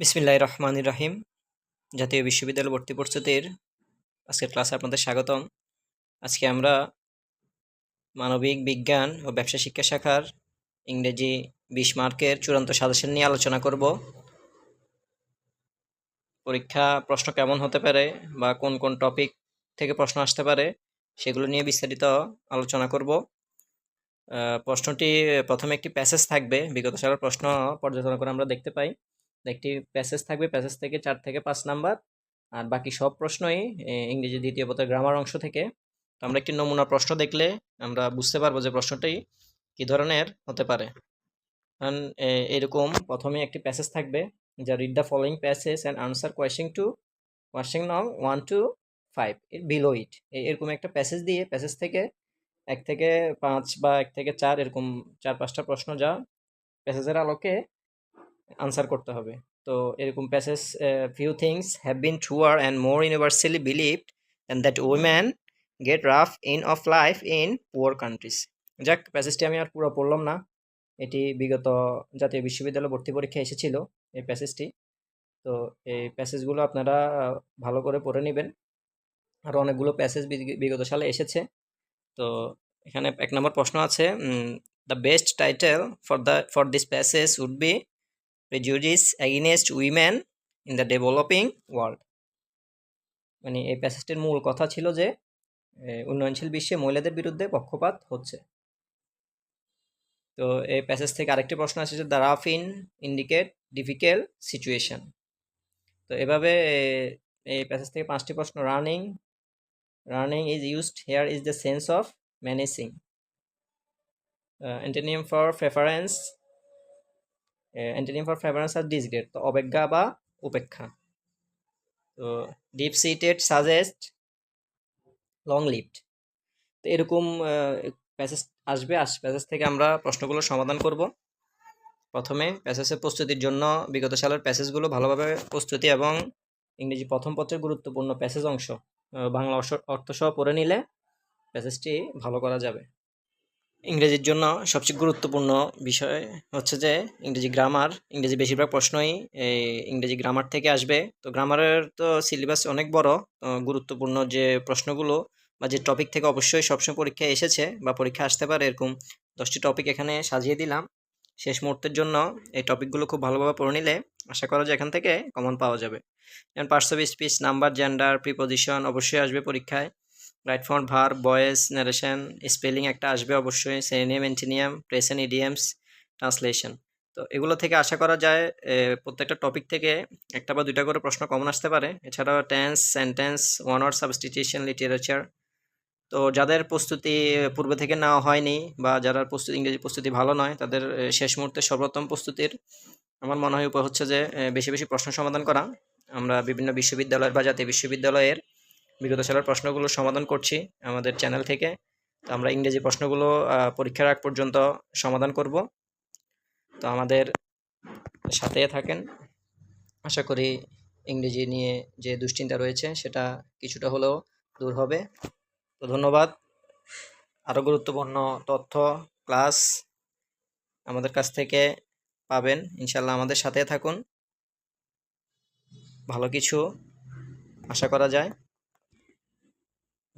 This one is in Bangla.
বিসমিল্লাহ রহমান রাহিম। জাতীয় বিশ্ববিদ্যালয় ভর্তি প্রস্তুতির আজকের ক্লাসে আপনাদের স্বাগতম। আজকে আমরা মানবিক বিজ্ঞান ও ব্যবসা শিক্ষা শাখার ইংরেজি বিশ মার্কের চূড়ান্ত সাজেশন নিয়ে আলোচনা করব। পরীক্ষা প্রশ্ন কেমন হতে পারে বা কোন কোন টপিক থেকে প্রশ্ন আসতে পারে সেগুলো নিয়ে বিস্তারিত আলোচনা করব। প্রশ্নটি প্রথমে একটি প্যাসেজ থাকবে। বিগত সালের প্রশ্ন পর্যালোচনা করে আমরা দেখতে পাই। একটি প্যাসেজ থাকবে প্যাসেজ থেকে চার থেকে পাঁচ নাম্বার। আর বাকি সব প্রশ্নই ইংরেজি দ্বিতীয় পত্রের গ্রামার অংশ থেকে। তো আমরা একটি নমুনা প্রশ্ন দেখলে আমরা বুঝতে পারব যে প্রশ্নটি কী ধরনের হতে পারে। কারণ এরকম প্রথমে একটি প্যাসেজ থাকবে যা read the following passage and answer question to question নং one two five below it এরকম একটা প্যাসেজ দিয়ে প্যাসেজ থেকে এক থেকে পাঁচ বা এক থেকে চার এরকম চার পাঁচটা প্রশ্ন যা প্যাসেজের আলোকে আনসার করতে হবে। তো এরকম passage few things have been truer and more universally believed and that woman get rough in of life in poor countries যাক প্যাসেজটি আমি আর পুরো পড়লাম না। এটি বিগত জাতীয় বিশ্ববিদ্যালয় ভর্তি পরীক্ষায় এসেছিল এই প্যাসেজটি তো এই প্যাসেজগুলো আপনারা ভালো করে পড়ে নেবেন। আরও অনেকগুলো প্যাসেজ বিগত সালে এসেছে। তো এখানে এক নম্বর প্রশ্ন আছে the best title for the for this passage would be prejudice against women in the developing world মানে এই প্যাসেজটির মূল কথা ছিল যে উন্নয়নশীল বিশ্বে মহিলাদের বিরুদ্ধে পক্ষপাত হচ্ছে। তো এই প্যাসেজ থেকে আরেকটি প্রশ্ন আছে যে the rough in indicate difficult situation তো এভাবে এই প্যাসেজ থেকে পাঁচটি প্রশ্ন running running is used here is the sense of managing antonym for preference antonym for preference R disregard তো অবজ্ঞা বা উপেক্ষা। তো deep seated suggest long lived তো এরকম প্যাসেজ আসবে। আস প্যাসেজ থেকে আমরা প্রশ্নগুলো সমাধান করব। প্রথমে প্যাসেজের প্রস্তুতির জন্য বিগত সালের প্যাসেজগুলো ভালোভাবে প্রস্তুতি এবং ইংরেজি প্রথম পত্রের গুরুত্বপূর্ণ প্যাসেজ অংশ বাংলা অর্থ- অর্থসহ পড়ে নিলে প্যাসেজটি ভালো করা যাবে। ইংরেজির জন্য সবচেয়ে গুরুত্বপূর্ণ বিষয় হচ্ছে যে ইংরেজি গ্রামার ইংরেজি বেশিরভাগ প্রশ্নই এই ইংরেজি গ্রামার থেকে আসবে। তো গ্রামারের তো সিলেবাস অনেক বড় গুরুত্বপূর্ণ যে প্রশ্নগুলো বা যে টপিক থেকে অবশ্যই সবসময় পরীক্ষায় এসেছে বা পরীক্ষা আসতে পারে এরকম দশটি টপিক এখানে সাজিয়ে দিলাম। শেষ মুহূর্তের জন্য এই টপিকগুলো খুব ভালোভাবে পড়ে নিলে আশা করা যায় এখান থেকে কমন পাওয়া যাবে। যেমন parts of speech number gender preposition অবশ্যই আসবে পরীক্ষায়। Right form verb voice narration spelling একটা আসবে অবশ্যই synonym antonym present idioms translation তো এগুলো থেকে আশা করা যায় প্রত্যেকটা টপিক থেকে একটা বা দুইটা করে প্রশ্ন কমন আসতে পারে। এছাড়াও tense sentence one word substitution literature তো যাদের প্রস্তুতি পূর্বে থেকে নেওয়া হয়নি বা যারা প্রস্তুতি, ইংরেজি প্রস্তুতি ভালো নয়, তাদের শেষ মুহূর্তে সর্বোত্তম প্রস্তুতির আমার মনে হয় উপায় হচ্ছে যে বেশি বেশি প্রশ্ন সমাধান করা। আমরা বিভিন্ন বিশ্ববিদ্যালয় বা জাতীয় বিশ্ববিদ্যালয়ের বিগত সালের প্রশ্নগুলো সমাধান করছি আমাদের চ্যানেল থেকে। তো আমরা ইংরেজি প্রশ্নগুলো পরীক্ষার আগ পর্যন্ত সমাধান করব। তো আমাদের সাথে থাকেন। আশা করি ইংরেজি নিয়ে যে দুশ্চিন্তা রয়েছে সেটা কিছুটা হলেও দূর হবে। তো ধন্যবাদ। আরও গুরুত্বপূর্ণ তথ্য, ক্লাস আমাদের কাছ থেকে পাবেন। ইনশাল্লাহ আমাদের সাথে থাকুন। ভালো কিছু আশা করা যায়।